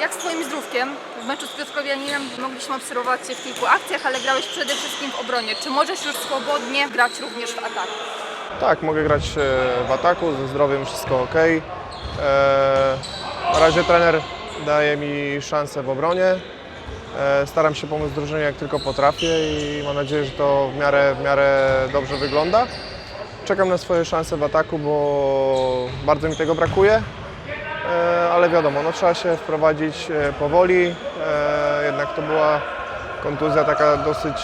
Jak z Twoim zdrówkiem? W meczu z Piotrkowianinem mogliśmy obserwować Cię w kilku akcjach, ale grałeś przede wszystkim w obronie. Czy możesz już swobodnie grać również w ataku? Tak, mogę grać e, w ataku, ze zdrowiem wszystko ok. E, Na razie trener daje mi szansę w obronie. E, Staram się pomóc drużynie jak tylko potrafię i mam nadzieję, że to w miarę, w miarę dobrze wygląda. Czekam na swoje szanse w ataku, bo bardzo mi tego brakuje. Ale wiadomo, no, trzeba się wprowadzić e, powoli. E, Jednak to była kontuzja taka dosyć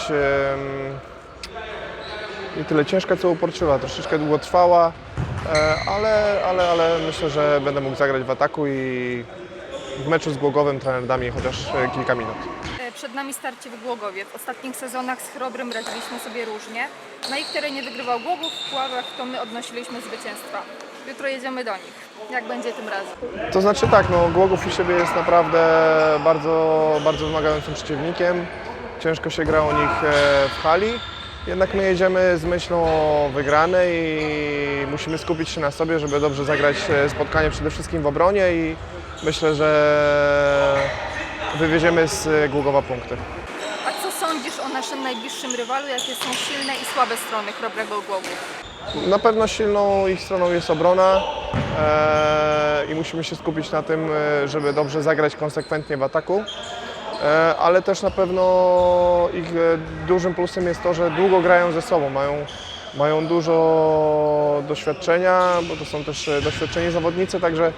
nie tyle ciężka, co uporczywa. Troszeczkę długo trwała, e, ale, ale, ale myślę, że będę mógł zagrać w ataku i w meczu z Głogowem trener da mi chociaż kilka minut. Przed nami starcie w Głogowie. W ostatnich sezonach z Chrobrym radziliśmy sobie różnie. Na ich terenie wygrywał Głogów, w Puławach to my odnosiliśmy zwycięstwa. Jutro jedziemy do nich. Jak będzie tym razem? To znaczy tak, no Głogów u siebie jest naprawdę bardzo, bardzo wymagającym przeciwnikiem. Ciężko się gra u nich e, w hali. Jednak my jedziemy z myślą o wygranej i musimy skupić się na sobie, żeby dobrze zagrać e, spotkanie przede wszystkim w obronie i myślę, że wywieziemy z Głogowa punkty. A co sądzisz o naszym najbliższym rywalu? Jakie są silne i słabe strony Chrobrego Głogów? Na pewno silną ich stroną jest obrona e, i musimy się skupić na tym, e, żeby dobrze zagrać konsekwentnie w ataku. E, ale też na pewno ich e, dużym plusem jest to, że długo grają ze sobą, mają, mają dużo doświadczenia, bo to są też e, doświadczeni zawodnicy, także,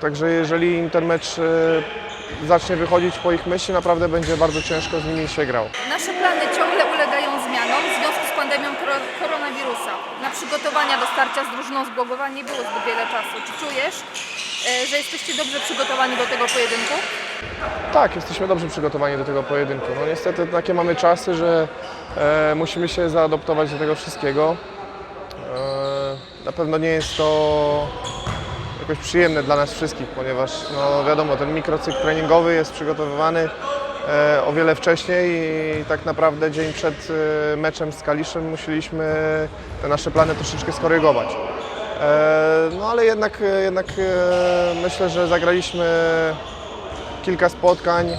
także jeżeli im ten mecz e, zacznie wychodzić po ich myśli, naprawdę będzie bardzo ciężko z nimi się grał. Nasze plany ciągle ulegają zmianom w związku z pandemią koro- koronawirusa. Na przygotowania do starcia z drużyną z Głogowa nie było zbyt wiele czasu. Czy czujesz, e, że jesteście dobrze przygotowani do tego pojedynku? Tak, jesteśmy dobrze przygotowani do tego pojedynku. No niestety takie mamy czasy, że e, musimy się zaadoptować do tego wszystkiego. E, na pewno nie jest to jakoś przyjemne dla nas wszystkich, ponieważ no wiadomo, ten mikrocykl treningowy jest przygotowywany e, o wiele wcześniej i tak naprawdę dzień przed e, meczem z Kaliszem musieliśmy te nasze plany troszeczkę skorygować. E, no ale jednak, jednak myślę, że zagraliśmy kilka spotkań,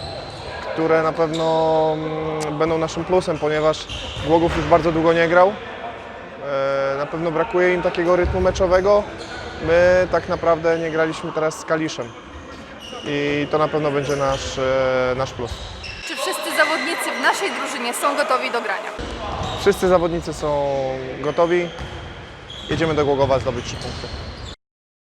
które na pewno mm, będą naszym plusem, ponieważ Głogów już bardzo długo nie grał. Na pewno brakuje im takiego rytmu meczowego. My tak naprawdę nie graliśmy teraz z Kaliszem i to na pewno będzie nasz, e, nasz plus. Czy wszyscy zawodnicy w naszej drużynie są gotowi do grania? Wszyscy zawodnicy są gotowi. Jedziemy do Głogowa zdobyć trzy punkty.